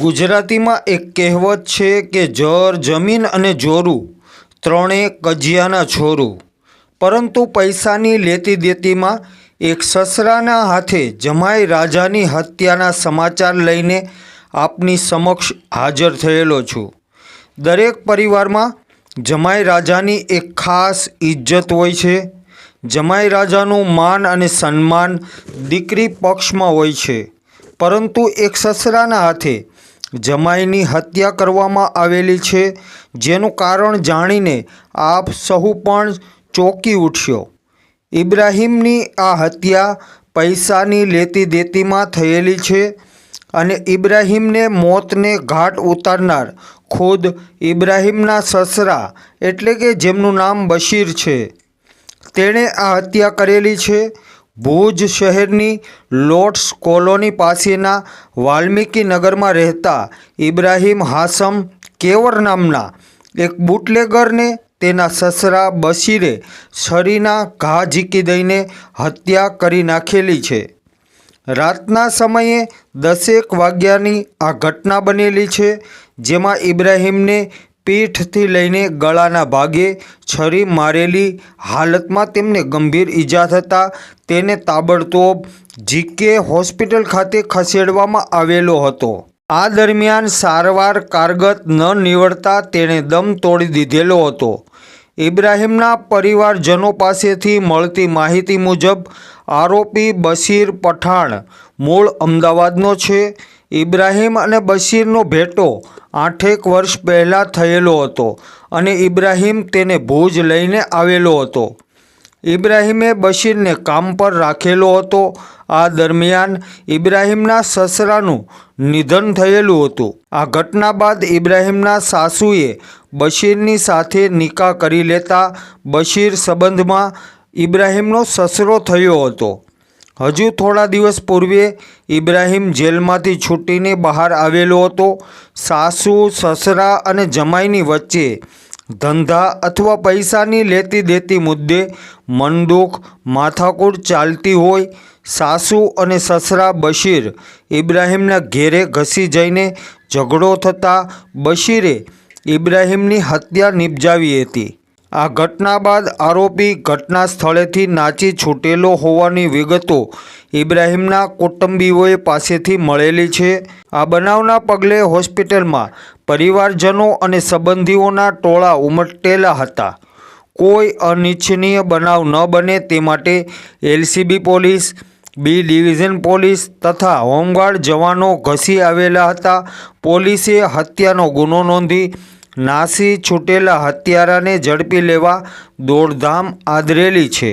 ગુજરાતીમાં એક કહેવત છે કે જર જમીન અને જોરું ત્રણે કજિયાના છોરું. પરંતુ પૈસાની લેતી દેતીમાં એક સસરાના હાથે જમાઈ રાજાની હત્યાના સમાચાર લઈને આપની સમક્ષ હાજર થયેલો છું. દરેક પરિવારમાં જમાઈ રાજાની એક ખાસ ઇજ્જત હોય છે. જમાઈ રાજાનું માન અને સન્માન દીકરી પક્ષમાં હોય છે. પરંતુ એક સસરાના હાથે જમાઈની હત્યા કરવામાં આવેલી છે, જેનું કારણ જાણીને આપ સહુ પણ ચોંકી ઉઠ્યો ઇબ્રાહીમની આ હત્યા પૈસાની લેતી દેતીમાં થયેલી છે અને ઇબ્રાહિમને મોતને ઘાટ ઉતારનાર ખુદ ઇબ્રાહિમના સસરા એટલે કે જેમનું નામ બશીર છે. તેણે આ હત્યા કરેલી છે ભુજ શહેરની લોટ્સ કોલોની પાસેના વાલ્મીકી નગરમાં રહેતા ઇબ્રાહિમ હાસમ કેવર નામના એક બુટલેગરને તેના સસરા બશીરે છરીના ઘા ઝીકી દઈને હત્યા કરી નાખેલી છે. રાતના સમયે દસેક વાગ્યાની આ ઘટના બનેલી છે, જેમાં ઇબ્રાહિમને પીઠથી લઈને ગળાના ભાગે છરી મારેલી હાલતમાં તેમને ગંભીર ઈજા થતાં તેને તાબડતોબ જીકે હોસ્પિટલ ખાતે ખસેડવામાં આવેલો હતો. આ દરમિયાન સારવાર કારગત ન નીવડતા તેણે દમ તોડી દીધેલો હતો. ઇબ્રાહિમના પરિવારજનો પાસેથી મળતી માહિતી મુજબ, આરોપી બશીર પઠાણ મૂળ અમદાવાદનો છે. ઇબ્રાહિમ અને બશીરનો ભેટો આઠેક વર્ષ પહેલાં થયેલો હતો અને ઇબ્રાહિમ તેને ભુજ લઈને આવેલો હતો. ઇબ્રાહીમે બશીરને કામ પર રાખેલો હતો. આ દરમિયાન ઇબ્રાહીમના સસરાનું નિધન થયેલું હતું. આ ઘટના બાદ ઇબ્રાહિમના સાસુએ બશીરની સાથે નિકાહ કરી લેતા બશીર સંબંધમાં ઇબ્રાહીમનો સસરો થયો હતો. હજુ થોડા દિવસ પૂર્વે ઇબ્રાહીમ જેલમાંથી છૂટીને બહાર આવેલો હતો. સાસુ, સસરા અને જમાઈની વચ્ચે ધંધા અથવા પૈસાની લેતી દેતી મુદ્દે મનદુખ માથાકૂટ ચાલતી હોય. સાસુ અને સસરા બશીર ઇબ્રાહીમના ઘેરે ઘસી જઈને ઝઘડો થતાં બશીરે ઇબ્રાહિમની હત્યા નિપજાવી હતી. આ ઘટના બાદ આરોપી ઘટના સ્થળેથી નાચી છૂટેલો હોવાની વિગતો ઇબ્રાહિમના કુટુંબીઓએ પાસેથી મળેલી છે. આ બનાવના પગલે હોસ્પિટલમાં પરિવારજનો અને સંબંધીઓના ટોળા ઉમટેલા હતા. કોઈ અનિચ્છનીય બનાવ ન બને તે માટે LCB police, B division police તથા હોમગાર્ડ જવાનો ઘસી આવેલા હતા. પોલીસે હત્યાનો ગુનો નોંધી નાસી છૂટેલા હત્યારાને ઝડપી લેવા દોડધામ આદરેલી છે.